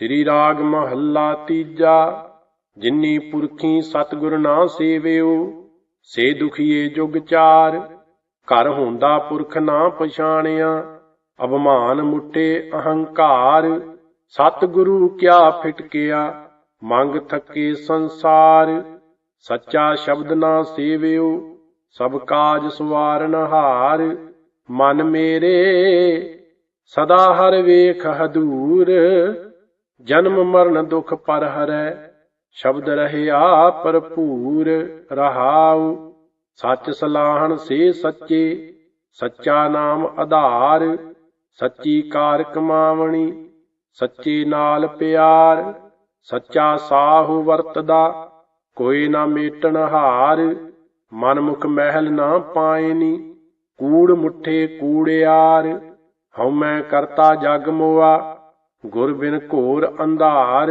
ਸ੍ਰੀ ਰਾਗ ਮਹੱਲਾ ਤੀਜਾ, ਜਿਨੀ ਪੁਰਖੀ ਸਤਿਗੁਰ ਨਾ ਸੇਵਿਓ, ਸੇ ਦੁਖੀਏ ਜੁਗ ਚਾਰ, ਘਰ ਹੁੰਦਾ ਪੁਰਖ ਨਾ ਪਛਾਣਿਆ ਅਭਮਾਨ ਮੁੱਟੇ ਅਹੰਕਾਰ, ਸਤਿਗੁਰੂ ਕਿਆ ਫਿਟਕਿਆ, ਮੰਗ ਥੱਕੇ ਸੰਸਾਰ, ਸੱਚਾ ਸ਼ਬਦ ਨਾ ਸੇਵਿਓ, ਸਭ ਕਾਜ ਸਵਾਰਨ ਹਾਰ, ਮਨ ਮੇਰੇ ਸਦਾ ਹਰ ਵੇਖ ਹਦੂਰ ਜਨਮ ਮਰਨ ਦੁਖ ਪਰ ਹਰੈ ਸ਼ਬਦ ਰਹਿਆ ਭਰਪੂਰ ਰਹਾਉ। ਸੱਚ ਸਲਾਹਣ ਸੇ ਸੱਚੇ, ਸੱਚਾ ਨਾਮ ਆਧਾਰ। ਸੱਚੀ ਕਾਰ ਕਮਾਵਣੀ, ਸੱਚੇ ਨਾਲ ਪਿਆਰ। ਸੱਚਾ ਸਾਹ ਵਰਤਦਾ, ਕੋਈ ਨਾ ਮੇਟਣ ਹਾਰ। ਮਨ ਮੁਖ ਮਹਿਲ ਨਾ ਪਾਇਨੀ ਕੂੜ ਮੁੱਠੇ ਕੂੜਿਆਰ ਹਉ ਮੈਂ ਕਰਤਾ ਜਗ ਮੋਆ ਗੁਰ ਬਿਨ ਘੋਰ ਅੰਧਾਰ,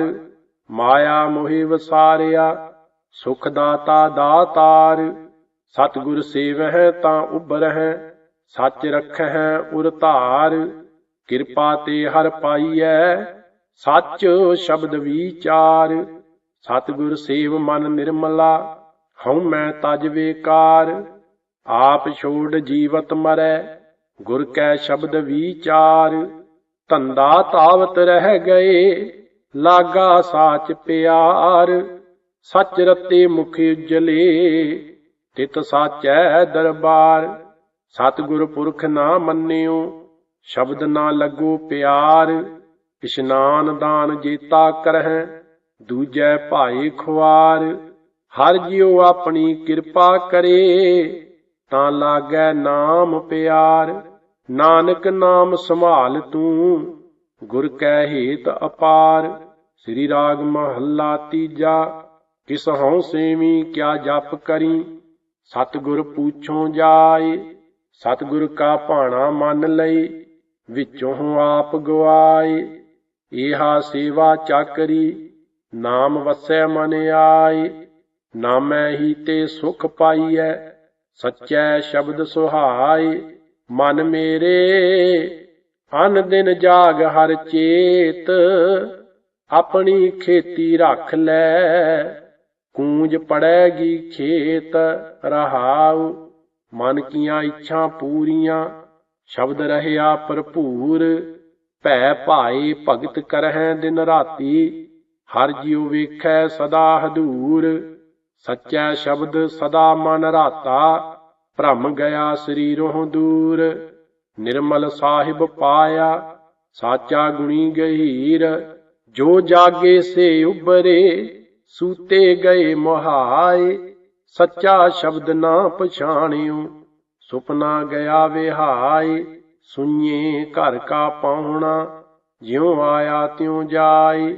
ਮਾਇਆ ਮੋਹਿ ਵਸਾਰਿਆ, ਸੁਖ ਦਾਤਾ ਦਾਤਾਰ। ਸਤਿਗੁਰ ਸੇਵਹਿ ਤਾਂ ਉਬਰਹਿ ਸੱਚ ਰਖਹਿ ਉਰ ਧਾਰ ਕਿਰਪਾ ਤੇ ਹਰ ਪਾਈਐ, ਸੱਚ ਸ਼ਬਦ ਵਿਚਾਰ। ਸਤਿਗੁਰ ਸੇਵ ਮਨ ਨਿਰਮਲਾ, ਹਉ ਮੈਂ ਤਜ ਵੇਕਾਰ। ਆਪ ਛੋੜ ਜੀਵਤ ਮਰੈ, ਗੁਰ ਕੈ ਸ਼ਬਦ ਵਿਚਾਰ। ਧੰਦਾ ਤਾਵਤ ਰਹਿ ਗਏ, ਲਾਗਾ ਸਾਚ ਪਿਆਰ, ਸੱਚ ਰਤੇ ਮੁਖ ਉਜਲੇ, ਤਿਤ ਸਾਚੈ ਦਰਬਾਰ। ਸਤਿਗੁਰ ਪੁਰਖ ਨਾ ਮੰਨਿਓ, ਸ਼ਬਦ ਨਾ ਲੱਗੋ ਪਿਆਰ। ਇਸ਼ਨਾਨ ਦਾਨ ਜੀਤਾ ਕਰਹਿ, ਦੂਜੈ ਭਾਈ ਖੁਆਰ। ਹਰ ਜਿਉ ਆਪਣੀ ਕਿਰਪਾ ਕਰੇ, ਤਾਂ ਲਾਗੈ ਨਾਮ ਪਿਆਰ। ਨਾਨਕ ਨਾਮ ਸੰਭਾਲ ਤੂੰ, ਗੁਰ ਕੈ ਹੇਤ ਅਪਾਰ। ਸ੍ਰੀ ਰਾਗ ਮਹੱਲਾ ਤੀਜਾ, ਕਿਸ ਹਉ ਸੇਵੀ ਕਿਆ ਜਪ ਕਰੀ। ਸਤਿਗੁਰ ਪੂਛੋਂ ਜਾਏ, ਸਤਿਗੁਰ ਕਾ ਭਾਣਾ ਮੰਨ ਲਈ ਵਿੱਚੋਂ ਆਪ ਗਵਾਏ। ਏਹਾ ਸੇਵਾ ਚਾਕਰੀ ਨਾਮ ਵਸੈ ਮਨ ਆਏ। ਨਾਮੈ ਹੀ ਤੇ ਸੁਖ ਪਾਈਐ, ਸਚੈ ਸ਼ਬਦ ਸੁਹਾਏ। ਮਨ ਮੇਰੇ, ਅਨ ਦਿਨ ਜਾਗ ਹਰ ਚੇਤ, ਆਪਣੀ ਖੇਤੀ ਰੱਖ ਲੈ, ਕੂੰਜ ਪੜੈਗੀ ਖੇਤ, ਰਹਾਉ, ਮਨ ਕੀਆਂ ਇੱਛਾ ਪੂਰੀਆਂ, ਸ਼ਬਦ ਰਹਿਆ ਭਰਪੂਰ, ਭੈ ਭਾਏ ਭਗਤ ਕਰਹਿ ਦਿਨ ਰਾਤੀ, ਹਰ ਜਿਉ ਵੇਖੈ ਸਦਾ ਹਦੂਰ, ਸੱਚਾ ਸ਼ਬਦ ਸਦਾ ਮਨ ਰਾਤਾ ਭ੍ਰਮ ਗਿਆ ਸਰੀਰੋਂ ਦੂਰ, ਨਿਰਮਲ ਸਾਹਿਬ ਪਾਇਆ, ਸਾਚਾ ਗੁਣੀ ਗਹੀਰ, ਜੋ ਜਾਗੇ ਸੇ ਉਬਰੇ ਸੂਤੇ ਗਏ ਮੋਹਾਏ, ਸੱਚਾ ਸ਼ਬਦ ਨਾ ਪਛਾਣਿਓ, ਸੁਪਨਾ ਗਿਆ ਵਿਹਾਏ ਸੁਣੀਏ ਘਰ ਕਾ ਪਾਉਣਾ, ਜਿਉ ਆਇਆ ਤਿਉ ਜਾਏ,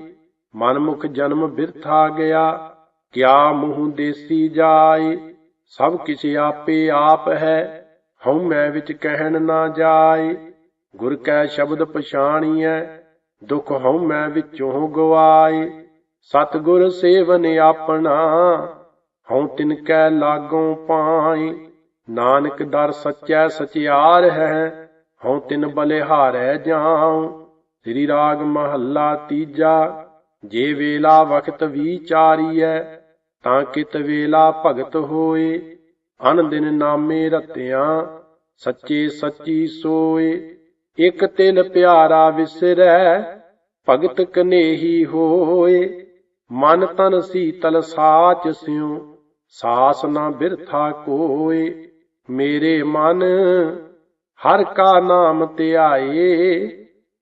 ਮਨਮੁਖ ਜਨਮ ਬਿਰਥਾ ਗਿਆ, ਕਿਆ ਮੂੰਹ ਦੇਸੀ ਜਾਏ ਸਭ ਕਿਛ ਆਪੇ ਆਪ ਹੈ, ਹਉ ਮੈਂ ਵਿੱਚ ਕਹਿਣ ਨਾ ਜਾਏ। ਗੁਰ ਕੈ ਸ਼ਬਦ ਪਛਾਣੀਐ, ਦੁਖ ਹਉ ਮੈਂ ਵਿੱਚੋਂ ਗਵਾਏ। ਸਤਿਗੁਰ ਸੇਵਨ ਆਪਣਾ, ਹਉ ਤਿਨ ਕੈ ਲਾਗੋਂ ਪਾਏ। ਨਾਨਕ ਦਰ ਸੱਚੈ ਸਚਿਆਰ ਹੈ, ਹਉ ਤਿਨ ਬਲਿਹਾਰੈ ਜਾਉ। ਸ੍ਰੀ ਰਾਗ ਮਹੱਲਾ ਤੀਜਾ, ਜੇ ਵੇਲਾ ਵਖਤ ਵਿਚਾਰੀਐ ਤਾਂ ਕਿਤ ਵੇਲਾ ਭਗਤ ਹੋਏ, ਅਨ ਦਿਨ ਨਾਮੇ ਰਤਿਆਂ, ਸੱਚੇ ਸੱਚੀ ਸੋਏ। ਇਕ ਤਿਲ ਪਿਆਰਾ ਵਿਸਰੈ, ਭਗਤ ਕਨੇਹੀ ਹੋਏ। ਮਨ ਤਨ ਸੀਤਲ ਸਾਚ ਸਿਉ, ਸਾਸ ਨਾ ਬਿਰਥਾ ਕੋਏ। ਮੇਰੇ ਮਨ, ਹਰ ਕਾ ਨਾਮ ਧਿਆਏ,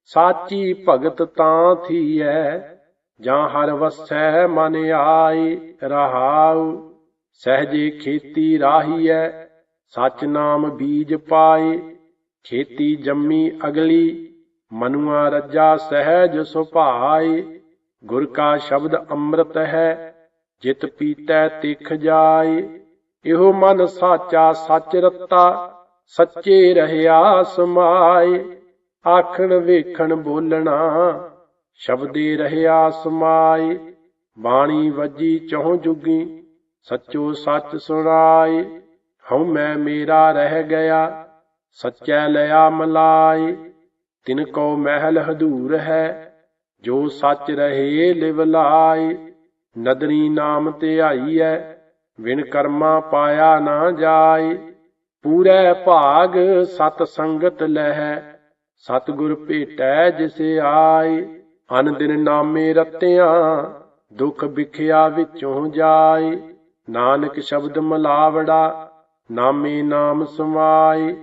ਸਾਚੀ ਭਗਤ ਤਾਂ ਥੀਐ। ਜਾਂ ਹਰ ਵਸੈ ਮਨ ਆਈ ਰਹਾਉ, ਸਹਜੇ ਖੇਤੀ ਰਾਹੀਐ ਸਚ ਨਾਮ ਬੀਜ ਪਾਏ ਖੇਤੀ ਜੰਮੀ ਅਗਲੀ, ਮਨੁਆ ਰੱਜਾ ਸਹਿਜ ਸੁਭਾਏ ਗੁਰ ਕਾ ਸ਼ਬਦ ਅੰਮ੍ਰਿਤ ਹੈ, ਜਿਤ ਪੀਤੈ ਤਿਖ ਜਾਏ ਇਹੋ ਮਨ ਸਾਚਾ ਸੱਚ ਰਤਾ, ਸੱਚੇ ਰਹਿਆ ਸਮਾਏ ਆਖਣ ਵੇਖਣ ਬੋਲਣਾ ਸ਼ਬਦੇ ਰਹਿਆ ਸਮਾਏ ਬਾਣੀ ਵੱਜੀ ਚਹੁ ਜੁਗੀ, ਸੱਚੋ ਸੱਚ ਸੁਣਾਏ, ਹਉ ਮੈਂ ਮੇਰਾ ਰਹਿ ਗਿਆ, ਸੱਚੈ ਲਿਆ ਮਲਾਏ, ਤਿਨ ਕੋ ਮਹਿਲ ਹਦੂਰ ਹੈ, ਜੋ ਸੱਚ ਰਹੇ ਲਿਵ ਲਾਇ ਨਦਰੀ ਨਾਮ ਧਿਆਈਐ ਵਿਣ ਕਰਮਾ ਪਾਇਆ ਨਾ ਜਾਏ, ਪੂਰੇ ਭਾਗ ਸਤ ਸੰਗਤ ਲਹਿ, ਸਤਿਗੁਰ ਭੇਟੈ ਜਿਸ ਆਏ। ਅਨ ਦਿਨ ਨਾਮੇ ਰਤਿਆਂ, ਦੁਖ ਵਿਖਿਆ ਵਿੱਚੋਂ ਜਾਏ। ਨਾਨਕ ਸ਼ਬਦ ਮਲਾਵੜਾ, ਨਾਮੇ ਨਾਮ ਸਮਾਏ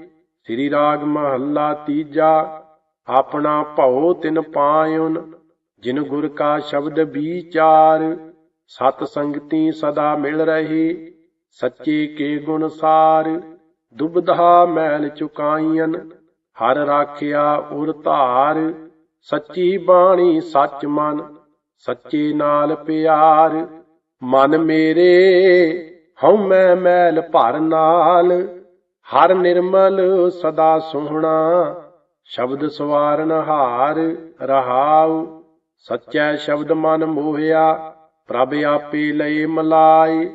ਸ੍ਰੀ ਰਾਗ ਮਹੱਲਾ ਤੀਜਾ, ਆਪਣਾ ਭਉ ਤਿਨ ਪਾਇਉਨ, ਜਿਨ ਗੁਰ ਕਾ ਸ਼ਬਦ ਵਿਚਾਰ। ਸਤ ਸੰਗਤੀ ਸਦਾ ਮਿਲ ਰਹੀ, ਸੱਚੇ ਕੇ ਗੁਣ ਸਾਰ। ਦੁਬਧਾ ਮੈਲ ਚੁਕਾਈਨ ਹਰ ਰਾਖਿਆ ਉਰ ਧਾਰ। ਸੱਚੀ ਬਾਣੀ ਸੱਚ ਮਨ, ਸੱਚੇ ਨਾਲ ਪਿਆਰ। ਮਨ ਮੇਰੇ, ਹਉ ਮੈਂ ਮੈਲ ਭਰ ਨਾਲ। ਹਰ ਨਿਰਮਲ ਸਦਾ ਸੋਹਣਾ, ਸ਼ਬਦ ਸਵਾਰਨ ਹਾਰ ਰਹਾਉ। ਸੱਚੈ ਸ਼ਬਦ ਮਨ ਮੋਹਿਆ, ਪ੍ਰਭ ਆਪੇ ਲਏ ਮਲਾਈ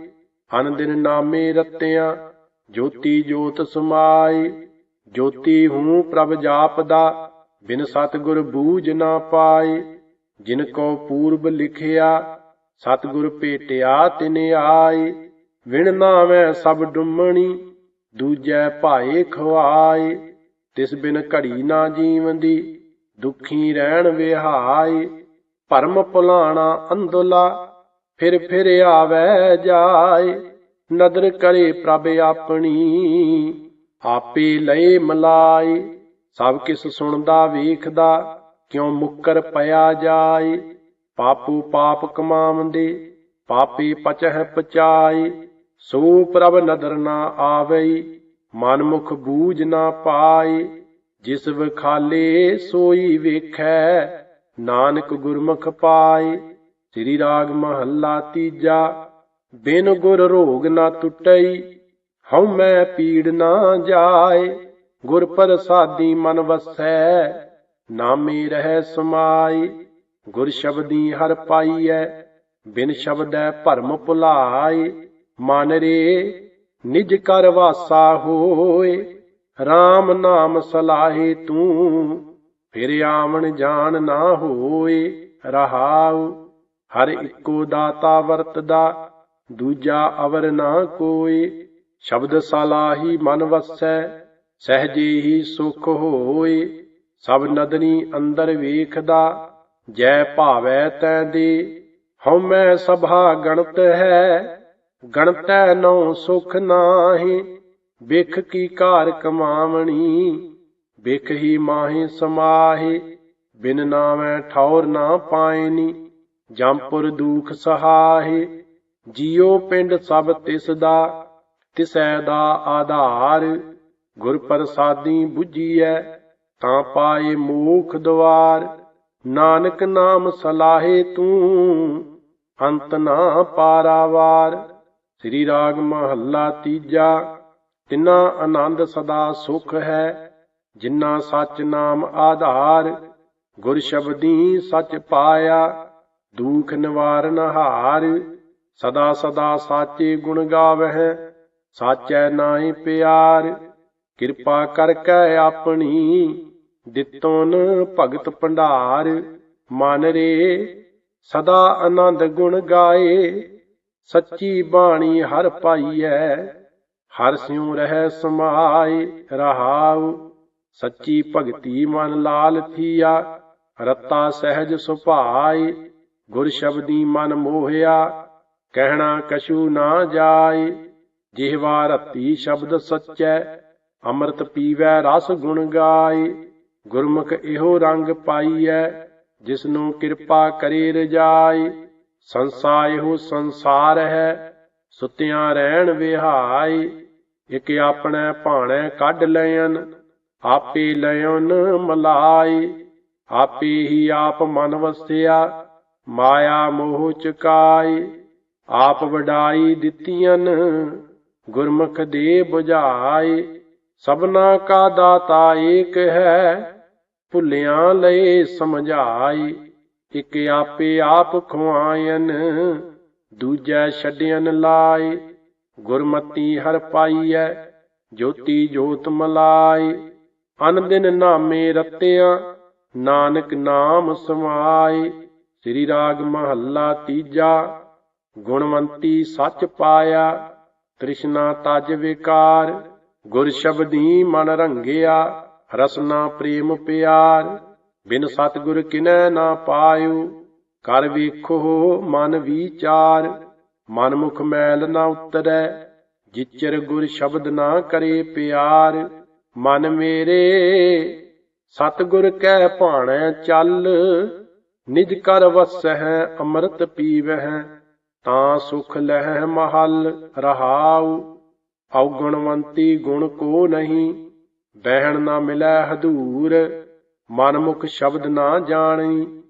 ਅਨ ਦਿਨ ਨਾਮੇ ਰਤਿਆਂ, ਜੋਤੀ ਜੋਤ ਸਮਾਈ ਜੋਤੀ ਹੂੰ ਪ੍ਰਭ ਜਾਪਦਾ ਬਿਨ ਸਤਿਗੁਰ ਬੂਝ ਨਾ ਪਾਏ, ਜਿਨ ਕੋ ਪੂਰਬ ਲਿਖਿਆ, ਸਤਿਗੁਰ ਭੇਟਿਆ ਤਿਨ ਆਏ, ਵਿਣ ਨਾਵੇਂ ਸਭ ਡੁੰਮਣੀ, ਦੂਜੈ ਭਾਏ ਖਵਾਏ, ਤਿਸ ਬਿਨ ਘੜੀ ਨਾ ਜੀਵੰਦੀ, ਦੁਖੀ ਰਹਿਣ ਵਿਹਾਏ, ਭਰਮ ਭੁਲਾਣਾ ਅੰਧਲਾ ਫਿਰ ਫਿਰ ਆਵੇ ਜਾਏ, ਨਦਰ ਕਰੇ ਪ੍ਰਭ ਆਪਣੀ, ਆਪੇ ਲਏ ਮਲਾਈ ਸਭ ਕਿਸ ਸੁਣਦਾ ਵੇਖਦਾ, ਕਿਉ ਮੁੱਕਰ ਪਿਆ ਜਾਏ? ਪਾਪੂ ਪਾਪ ਕਮਾਵੰਦੇ ਪਾਪੀ ਪਚਹਿ ਪਚਾਏ। ਸੋ ਪ੍ਰਭ ਨਦਰ ਨਾ ਆਵਈ ਮਨ ਮੁਖ ਬੂਝ ਨਾ ਪਾਏ। ਜਿਸ ਵਿਖਾਲੇ ਸੋਈ ਵੇਖੈ, ਨਾਨਕ ਗੁਰਮੁਖ ਪਾਏ। ਸ੍ਰੀ ਰਾਗ ਮਹੱਲਾ ਤੀਜਾ, ਬਿਨ ਗੁਰ ਰੋਗ ਨਾ ਟੁੱਟਈ, ਹਉ ਮੈਂ ਪੀੜ ਨਾ ਜਾਏ। ਗੁਰ ਪ੍ਰਸਾਦੀ ਮਨ ਵਸੈ, ਨਾਮੇ ਰਹਿ ਸਮਾਈ। ਗੁਰ ਸ਼ਬਦੀ ਹਰ ਪਾਈਐ, ਬਿਨ ਸ਼ਬਦੈ ਭਰਮ ਭੁਲਾਏ ਮਨ ਰੇ ਨਿਜ ਕਰ ਵਾਸਾ ਹੋਏ RAM ਨਾਮ ਸਲਾਹੇ ਤੂੰ। ਫਿਰ ਆਵਣ ਜਾਣ ਨਾ ਹੋਏ, ਰਹਾਉ। ਹਰ ਇੱਕੋ ਦਾਤਾ ਵਰਤਦਾ, ਦੂਜਾ ਅਵਰ ਨਾ ਕੋਈ ਸ਼ਬਦ ਸਲਾਹੀ ਮਨ ਵਸੈ ਸਹਜੇ ਹੀ ਸੁਖ ਹੋਏ ਸਭ ਨਦਨੀ ਅੰਦਰ ਵੇਖਦਾ, ਜੈ ਭਾਵੈ ਤੈ ਦੇ ਹਉਮੈ ਸਭਾ ਗਣਤ ਹੈ, ਗਣਤੈ ਨਉ ਸੁਖ ਨਾਹੀ, ਬਿਖ ਕੀ ਕਾਰ ਕਮਾਵਣੀ, ਬਿਖ ਹੀ ਮਾਹੀ ਸਮਾਹੀ, ਬਿਨ ਨਾਮੈ ਠੌਰ ਨਾ ਪਾਇਨੀ ਜੰਪੁਰ ਦੂਖ ਸਹਾਹੇ, ਜਿਉ ਪਿੰਡ ਸਭ ਤਿਸ ਦਾ ਤਿਸੈ ਦਾ ਆਧਾਰ ਗੁਰ ਪ੍ਰਸਾਦੀ 부ਜੀਐ ਤਾਂ ਪਾਏ ਮੋਖ ਦਵਾਰ। ਨਾਨਕ ਨਾਮ ਸਲਾਹੇ ਤੂੰ, ਅੰਤ ਨਾ ਪਾਰਾਵਾਰ। ਸ੍ਰੀ ਰਾਗ ਮਹੱਲਾ ਤੀਜਾ, ਤਿਨਾ ਆਨੰਦ ਸਦਾ ਸੁਖ ਹੈ ਜਿਨ੍ਹਾਂ ਸਚ ਨਾਮ ਆਧਾਰ। ਗੁਰ ਸ਼ਬਦੀ ਸਚ ਪਾਇਆ, ਦੁਖ ਨਿਵਾਰਨ ਹਾਰ। ਸਦਾ ਸਦਾ ਸਾਚੇ ਗੁਣ ਗਾਵਹਿ, ਸਾਚੈ ਨਾਹੀ ਪਿਆਰ। ਕਿਰਪਾ ਕਰ ਕਰਕੇ ਆਪਣੀ ਦਿੱਤੋਨ ਭਗਤ ਭੰਡਾਰ। ਮਨ ਰੇ ਸਦਾ ਆਨੰਦ ਗੁਣ ਗਾਏ। ਸੱਚੀ ਬਾਣੀ ਹਰ ਪਾਈਐ, ਹਰ ਸਿਉ ਰਹਿ ਸਮਾਏ। ਰਹਾਉ, ਸੱਚੀ ਭਗਤੀ ਮਨ ਲਾਲ ਥੀਆ, ਰਤਾ ਸਹਿਜ ਸੁਭਾਈ ਗੁਰ ਸ਼ਬਦੀ ਮਨ ਮੋਹਿਆ, ਕਹਿਣਾ ਕਛੂ ਨਾ ਜਾਏ। ਜਿਹਵਾ ਰਤੀ ਸ਼ਬਦ ਸੱਚੈ ਅੰਮ੍ਰਿਤ ਪੀਵੈ ਰਸ ਗੁਣ ਗਾਏ, ਗੁਰਮੁਖ ਇਹੋ ਰੰਗ ਪਾਈਐ, ਜਿਸਨੂੰ ਕਿਰਪਾ ਕਰੇ ਰਜਾਈ ਸੰਸਾ ਇਹੋ ਸੰਸਾਰ ਹੈ, ਸੁਤਿਆਂ ਰਹਿਣ ਵਿਹਾਈ ਇਕ ਆਪਣੇ ਭਾਣੇ ਕੱਢ ਲੈਨ ਆਪੇ ਲੈਨ ਮਲਾਈ ਆਪੇ ਹੀ ਆਪ ਮਨ ਵਸਿਆ, ਮਾਇਆ ਮੋਹ ਚੁਕਾਈ ਆਪ ਵਡਾਈ ਦਿੱਤੀਆਂ ਗੁਰਮੁਖ ਦੇ 부ਝਾਈ ਸਭਨਾ ਕਾ ਦਾਤਾ ਏਕ ਹੈ, ਭੁੱਲਿਆਂ ਲਏ ਸਮਝਾਈ। ਇਕ ਆਪੇ ਆਪ ਖਵਾਇਨ ਦੂਜੈ ਛੱਡਿਆਨ ਲਾਏ ਗੁਰਮਤੀ ਹਰ ਪਾਈਐ, ਜੋਤੀ ਜੋਤ ਮਲਾਈ। ਅਨ ਦਿਨ ਨਾਮੇ ਰਤਿਆਂ, ਨਾਨਕ ਨਾਮ ਸਮਾਏ ਸ੍ਰੀ ਰਾਗ ਮਹੱਲਾ ਤੀਜਾ, ਗੁਣਵੰਤੀ ਸੱਚ ਪਾਇਆ, ਤ੍ਰਿਸ਼ਨਾ ਤਜ ਵਿਕਾਰ। ਗੁਰ ਸ਼ਬਦੀ ਮਨ ਰੰਗਿਆ, ਰਸਨਾ ਪ੍ਰੇਮ ਪਿਆਰ। ਬਿਨ ਸਤਿਗੁਰ ਕਿਨੈ ਨਾ ਪਾਇਓ, ਕਰ ਵੇਖੋ ਮਨ ਵਿਚਾਰ। ਮਨ ਮੁਖ ਮੈਲ ਨਾ ਉਤਰੈ, ਜਿਚਰ ਗੁਰ ਸ਼ਬਦ ਨਾ ਕਰੇ ਪਿਆਰ। ਮਨ ਮੇਰੇ, ਸਤਿਗੁਰ ਕਹਿ ਭਾਣੈ ਚੱਲ। ਨਿਜ ਕਰ ਵਸਹਿ, ਅੰਮ੍ਰਿਤ ਪੀਵਹਿ, ਤਾਂ ਸੁਖ ਲਹਿ ਮਹਲ ਰਹਾਉ। ਔਗੁਣਵੰਤੀ ਗੁਣ ਕੋ ਨਹੀਂ, ਬਹਿਣ ਨਾ ਮਿਲੈ ਹਦੂਰ ਮਨ ਮੁਖ ਸ਼ਬਦ ਨਾ ਜਾਣੀ,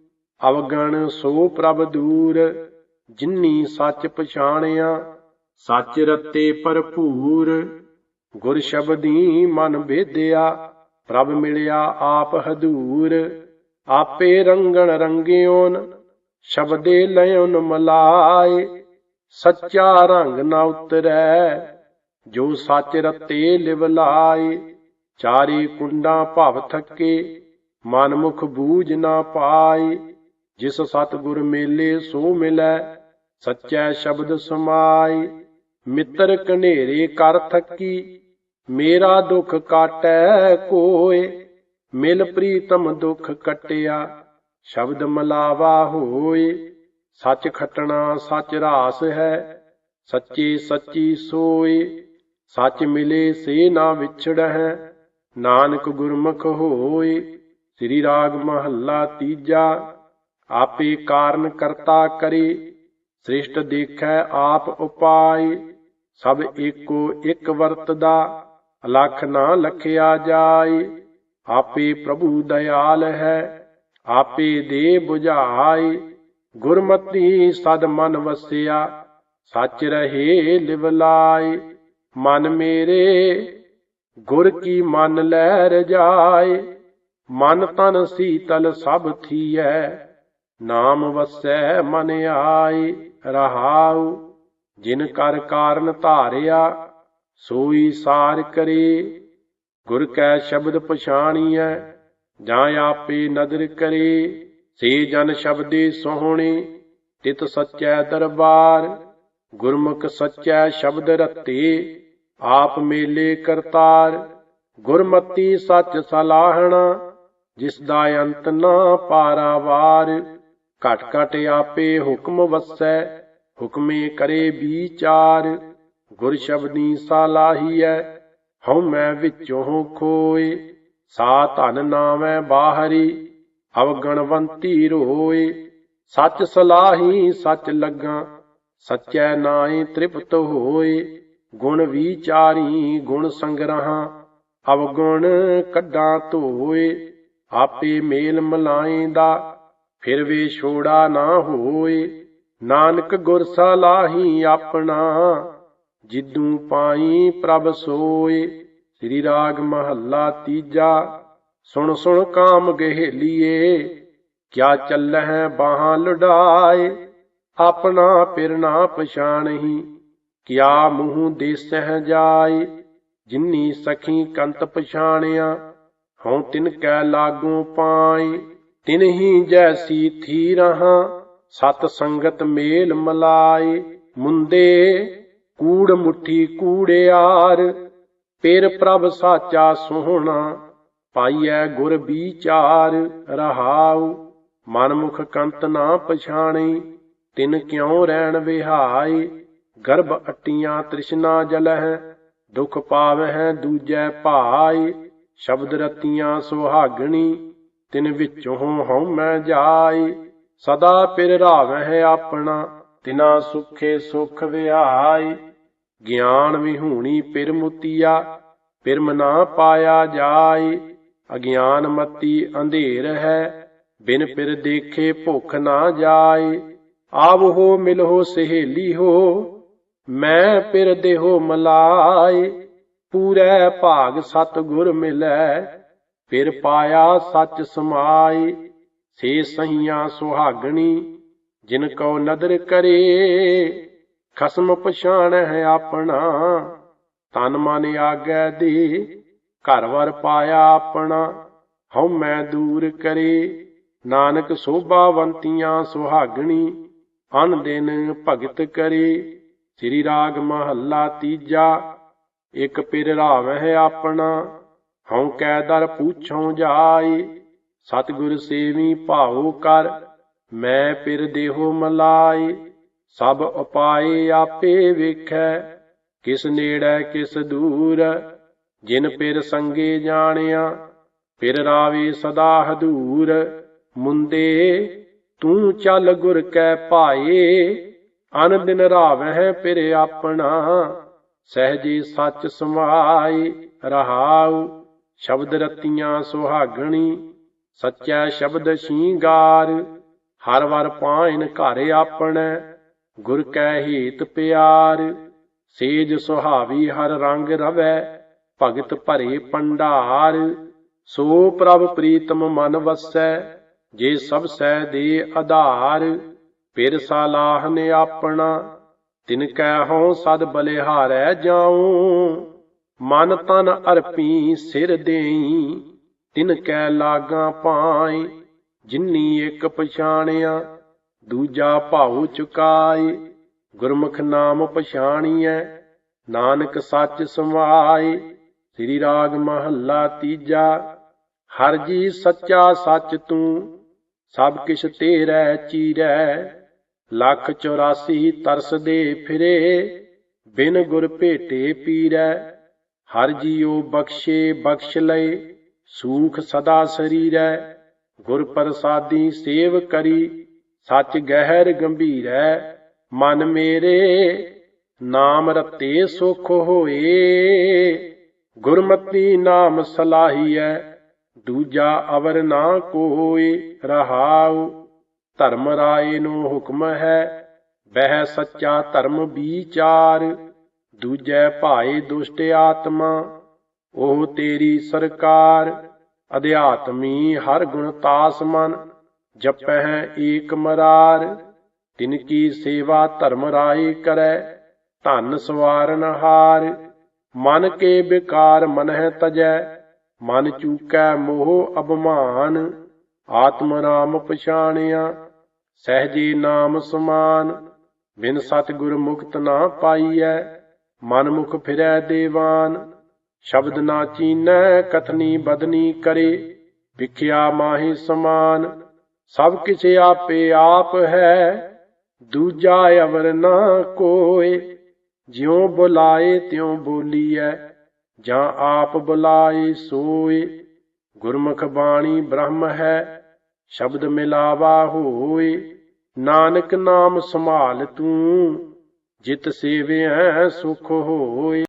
ਅਵਗਣ ਸੋ ਪ੍ਰਭ ਦੂਰ, ਜਿਨੀ ਸੱਚ ਪਛਾਣਿਆ, ਸੱਚ ਰਤੇ ਭਰਪੂਰ। ਗੁਰ ਸ਼ਬਦੀ ਮਨ ਭੇਦਿਆ ਪ੍ਰਭ ਮਿਲਿਆ ਆਪ ਹਦੂਰ। ਆਪੇ ਰੰਗਣ ਰੰਗਿਓਨ, ਸ਼ਬਦੇ ਲਿਓਨ ਮਲਾਏ, ਸੱਚਾ ਰੰਗ ਨਾ ਉਤਰੈ ਜੋ ਸੱਚ ਰਤੇ ਲਿਵ ਲਾਏ ਚਾਰੇ ਕੁੰਡਾਂ ਭਵ ਥੱਕੇ ਮਨ ਮੁਖ ਬੂਝ ਨਾ ਪਾਏ। ਜਿਸ ਸਤਿਗੁਰ ਮੇਲੇ ਸੋ ਮਿਲੈ, ਸੱਚੈ ਸ਼ਬਦ ਸਮਾਏ। ਮਿੱਤਰ ਕਨੇਰੇ ਕਰ ਥੱਕੀ, ਮੇਰਾ ਦੁੱਖ ਕਾਟੈ ਕੋਏ। ਮਿਲ ਪ੍ਰੀਤਮ ਦੁੱਖ ਕਟਿਆ, ਸ਼ਬਦ ਮਲਾਵਾ ਹੋਏ। ਸੱਚ ਖਟਣਾ ਸੱਚ ਰਾਸ ਹੈ, ਸੱਚੇ ਸੱਚੀ ਸੋਏ। ਸੱਚ ਮਿਲੇ ਸੇ ਨਾ ਵਿਛੜਹਿ, ਨਾਨਕ ਗੁਰਮੁਖ ਹੋਏ, ਸ੍ਰੀ ਰਾਗ ਮਹੱਲਾ ਤੀਜਾ, ਆਪੇ ਕਾਰਨ ਕਰਤਾ ਕਰੇ, ਸ੍ਰਿਸ਼ਟ ਦੇਖੈ ਆਪ ਉਪਾਏ, ਸਭ ਏਕੋ ਇੱਕ ਵਰਤਦਾ ਅਲਖ ਨਾ ਲਖਿਆ ਜਾਏ, ਆਪੇ ਪ੍ਰਭੂ ਦਇਆਲ ਹੈ, ਆਪੇ ਦੇ 부ਝਾਈ ਗੁਰਮਤੀ ਸਦ ਮਨ ਵਸਿਆ, ਸੱਚ ਰਹੇ ਲਿਵ ਲਾਏ। ਮਨ ਮੇਰੇ, ਗੁਰ ਕੀ ਮਨ ਲੈ ਰਜਾਏ ਮਨ ਤਨ ਸੀਤਲ ਸਭ ਥੀਐ, ਨਾਮ ਵਸੈ ਮਨ ਆਏ। ਰਹਾਉ, ਜਿਨ ਕਰ ਕਾਰਨ ਧਾਰਿਆ, ਸੋਈ ਸਾਰ ਕਰੇ। ਗੁਰ ਕੈ ਸ਼ਬਦ ਪਛਾਣੀਐ, ਜਾਂ ਆਪੇ ਨਦਰ ਕਰੇ। ਸੇ ਜਨ ਸ਼ਬਦੇ ਸੋਹਣੇ, ਤਿਤ ਸੱਚੈ ਦਰਬਾਰ। ਗੁਰਮੁਖ ਸੱਚੈ ਸ਼ਬਦ ਰਤੇ। ਆਪ ਮੇਲੇ ਕਰਤਾਰ, ਗੁਰਮਤੀ ਸੱਚ ਸਲਾਹਣਾ, ਜਿਸ ਦਾ ਅੰਤ ਨਾ ਪਾਰਾਵਾਰ। ਘਟ ਘਟ ਆਪੇ ਹੁਕਮ ਵਸੈ, ਹੁਕਮੇ ਕਰੇ ਵਿਚਾਰ ਗੁਰ ਸ਼ਬਦੀ ਸਲਾਹੀਐ ਹਉ ਮੈਂ ਵਿੱਚੋਂ ਖੋਏ। ਸਾ ਧਨ ਨਾਮੈ ਬਾਹਰੀ, ਅਵਗਣਵੰਤੀ ਰੋਏ। ਸੱਚ ਸਲਾਹੀ ਸੱਚ ਲੱਗਾ, ਸੱਚੈ ਨਾਏ ਤ੍ਰਿਪਤ ਹੋਏ। ਗੁਣ ਵਿਚਾਰੀ ਗੁਣ ਸੰਗਰਹਾ ਅਵਗੁਣ ਕੱਢਾਂ ਧੋਏ, ਆਪੇ ਮੇਲ ਮਲਾਏਂਦਾ, ਫਿਰ ਵੇ ਛੋੜਾ ਨਾ ਹੋਏ। ਨਾਨਕ ਗੁਰ ਸਲਾਹੀ ਆਪਣਾ, ਜਿੱਦੂ ਪਾਈ ਪ੍ਰਭ ਸੋਏ। ਸ੍ਰੀ ਰਾਗ ਮਹੱਲਾ ਤੀਜਾ, ਸੁਣ ਸੁਣ ਕਾਮ ਗਹਿਲੀਏ। ਕਿਆ ਚੱਲਹਿ ਬਾਹਾਂ ਲੁਡਾਏ ਆਪਣਾ ਪਿਰ ਨਾ ਪਛਾਣਹੀ। ਕਿਆ ਮੂੰਹ ਦੇਸਹਿ ਜਾਏ, ਜਿਨੀ ਸਖੀ ਕੰਤ ਪਛਾਣਿਆ, ਹਉ ਤਿਨ ਕੈ ਲਾਗੂ ਪਾਏ। ਤਿਨ ਹੀ ਜੈਸੀ ਥੀ ਰਹਾ, ਸਤ ਸੰਗਤ ਮੇਲ ਮਲਾਏ। ਮੁੰਦੇ ਕੂੜ ਮੁਠੀ ਕੂੜਿਆਰ ਪੇਰ ਪ੍ਰਭ ਸਾਚਾ ਸੋਹਣਾ, ਪਾਈਐ ਗੁਰ ਵਿਚਾਰ ਰਹਾਉ। ਮਨ ਮੁਖ ਕੰਤ ਨਾ ਪਛਾਣੀ, ਤਿਨ ਕਿਉ ਰਹਿਣ ਵਿਹਾਈ ਗਰਭ ਅਟੀਆਂ ਤ੍ਰਿਸ਼ਨਾ ਜਲਹਿ, ਦੁਖ ਪਾਵਹਿ ਦੂਜੈ ਭਾਈ ਸ਼ਬਦ ਰਤੀਆਂ ਸੁਹਾਗਣੀ, ਤਿਨ ਵਿੱਚੋਂ ਹਉ ਮੈਂ ਜਾਈ ਸਦਾ ਪਿਰ ਰਾਵਹਿ ਆਪਣਾ, ਤਿਨਾ ਸੁਖੇ ਸੁਖ ਵਿਹਾਈ ਗਿਆਨ ਵਿਹੂਣੀ ਪਿਰ ਮੁਤੀਆ ਪਿਰਮ ਨਾ ਪਾਇਆ ਜਾਈ ਅਗਿਆਨ ਮਤੀ ਅੰਧੇਰ ਹੈ, ਬਿਨ ਪਿਰ ਦੇਖੇ ਭੁਖ ਨਾ ਜਾਏ ਆਵ ਆਵੋ ਮਿਲੋ ਸਹੇਲੀ ਹੋ ਮੈਂ ਪਿਰ ਦੇਹੋ ਮਲਾਏ, ਪੂਰੇ ਭਾਗ ਸਤਗੁਰ ਮਿਲੈ, ਫਿਰ ਪਾਇਆ ਸੱਚ ਸਮਾਏ, ਸੇ ਸਹੀਆਂ ਸੁਹਾਗਣੀ, ਜਿਨ ਕੋ ਨਦਰ ਕਰੇ, ਖਸਮ ਪਛਾਣ ਹੈ ਆਪਣਾ, ਤਨ ਮਨ ਆਗੈ ਦੇ, ਘਰ ਵਰ ਪਾਇਆ ਆਪਣਾ, ਹਉ ਮੈਂ ਦੂਰ ਕਰੇ, ਨਾਨਕ ਸੋਭਾਵੰਤੀਆਂ ਸੁਹਾਗਣੀ, ਅਨ ਦਿਨ ਭਗਤ ਕਰੇ। ਸ੍ਰੀ ਰਾਗ ਮਹੱਲਾ ਤੀਜਾ, ਇਕ ਪਿਰ ਰਾਵਹਿ ਆਪਣਾ, ਹਉ ਕੈ ਦਰ ਪੂਛਉ ਜਾਏ, ਸਤਿਗੁਰ ਸੇਵੀ ਭਾਉ ਕਰ, ਮੈਂ ਪਿਰ ਦੇਹੋ ਮਲਾਏ, ਸਭ ਉਪਾਏ ਆਪੇ ਵੇਖੈ, ਕਿਸ ਨੇੜੇ ਕਿਸ ਦੂਰ, ਜਿਨ ਪਿਰ ਸੰਗੇ ਜਾਣਿਆ ਫਿਰ ਰਾਵੇ ਸਦਾ ਹਦੂਰ, ਮੁੰਦੇ ਤੂੰ ਚੱਲ ਗੁਰ ਕੈ ਭਾਏ ਅਨ ਦਿਨ ਰਾਵਹਿ ਪਿਰੇ ਆਪਣਾ, ਸਹਿਜੇ ਸੱਚ ਸਮਾਏ ਰਹਾਉ, ਸ਼ਬਦ ਰਤੀਆਂ ਸੁਹਾਗਣੀ, ਸੱਚਾ ਸ਼ਬਦ ਸ਼ਿੰਗਾਰ, ਹਰ ਵਰ ਪਾਇਨ ਘਰ ਆਪਣੈ, ਗੁਰ ਕੈ ਹੀਤ ਪਿਆਰ, ਸੇਜ ਸੁਹਾਵੀ ਹਰ ਰੰਗ ਰਵੈ, ਭਗਤ ਭਰੇ ਪੰਡਾਰ ਸੋ ਪ੍ਰਭ ਪ੍ਰੀਤਮ ਮਨ ਵਸੈ, ਜੇ ਸਭ ਸੈ ਦੇ ਆਧਾਰ ਫਿਰ ਸਾਲਾਹ ਨੇ ਆਪਣਾ, ਤਿਨ ਕੈ ਹਉ ਸਦ ਬਲਿਹਾਰੈ ਜਾਉ। ਮਨ ਤਨ ਅਰਪੀ ਸਿਰ ਦੇਈ, ਤਿਨ ਕੈ ਲਾਗਾ ਪਾਏ, ਜਿਨੀ ਇੱਕ ਪਛਾਣਿਆ, ਦੂਜਾ ਭਾਉ ਚੁਕਾਏ। ਗੁਰਮੁਖ ਨਾਮ ਪਛਾਣੀਐ, ਨਾਨਕ ਸੱਚ ਸਮਾਏ ਸ੍ਰੀ ਰਾਗ ਮਹੱਲਾ ਤੀਜਾ, ਹਰ ਜੀ ਸੱਚਾ ਸੱਚ ਤੂੰ, ਸਭ ਕਿਛ ਤੇਰੈ ਚੀਰੈ। ਲੱਖ 84 ਤਰਸਦੇ ਫਿਰੇ, ਬਿਨ ਗੁਰ ਭੇਟੇ ਪੀਰੈ। ਹਰ ਜੀਉ ਬਖਸ਼ੇ ਬਖਸ਼ ਲਏ, ਸੂਖ ਸਦਾ ਸਰੀਰੈ। ਗੁਰ ਪ੍ਰਸਾਦੀ ਸੇਵ ਕਰੀ, ਸੱਚ ਗਹਿਰ ਗੰਭੀਰੈ। ਮਨ ਮੇਰੇ, ਨਾਮ ਰਤੇ ਸੁਖ ਹੋਏ। ਗੁਰਮਤੀ ਨਾਮ ਸਲਾਹੀਐ, ਦੂਜਾ ਅਵਰ ਨਾ ਕੋਏ ਰਹਾਉ। ਧਰਮ ਰਾਏ ਨੂੰ ਹੁਕਮ ਹੈ, ਬਹਿ ਸੱਚਾ ਧਰਮ ਵਿਚਾਰ ਦੂਜੈ ਭਾਏ ਦੁਸ਼ਟ ਆਤਮਾ, ਉਹ ਤੇਰੀ ਸਰਕਾਰ, ਅਧਿਆਤਮੀ ਹਰ ਗੁਣ ਤਾਸ ਮਨ, ਜਪਹਿ ਏਕ ਮਰਾਰ, ਤਿਨ ਕੀ ਸੇਵਾ ਧਰਮ ਰਾਏ ਕਰੈ, ਧਨ ਸਵਾਰਨ ਹਾਰ, ਮਨ ਕੇ ਵਿਕਾਰ ਮਨਹਿ ਤਜੈ, ਮਨ ਚੂਕੈ ਮੋਹ ਅਭਮਾਨ, ਆਤਮ ਰਾਮ ਪਛਾਣਿਆ ਸਹਜੇ ਨਾਮ ਸਮਾਨ, ਬਿਨ ਸਤਿਗੁਰ ਮੁਕਤ ਨਾ ਪਾਈਐ ਮਨ ਮੁਖ ਫਿਰੈ ਦੇਵਾਨ। ਸ਼ਬਦ ਨਾ ਚੀਨੈ, ਕਥਨੀ ਬਦਨੀ ਕਰੇ, ਵਿਖਿਆ ਮਾਹੀ ਸਮਾਨ। ਸਭ ਕਿਛ ਆਪੇ ਆਪ ਹੈ, ਦੂਜਾ ਅਵਰ ਨਾ ਕੋਏ। ਜਿਉ ਬੁਲਾਏ ਤਿਉ ਬੋਲੀਐ, ਜਾਂ ਆਪ ਬੁਲਾਏ ਸੋਏ। ਗੁਰਮੁਖ ਬਾਣੀ ਬ੍ਰਹਮ ਹੈ ਸ਼ਬਦ ਮਿਲਾਵਾ ਹੋਏ ਨਾਨਕ ਨਾਮ ਸੰਭਾਲ ਤੂੰ ਜਿਤ ਸੇਵਿਐ ਸੁਖ ਹੋਏ।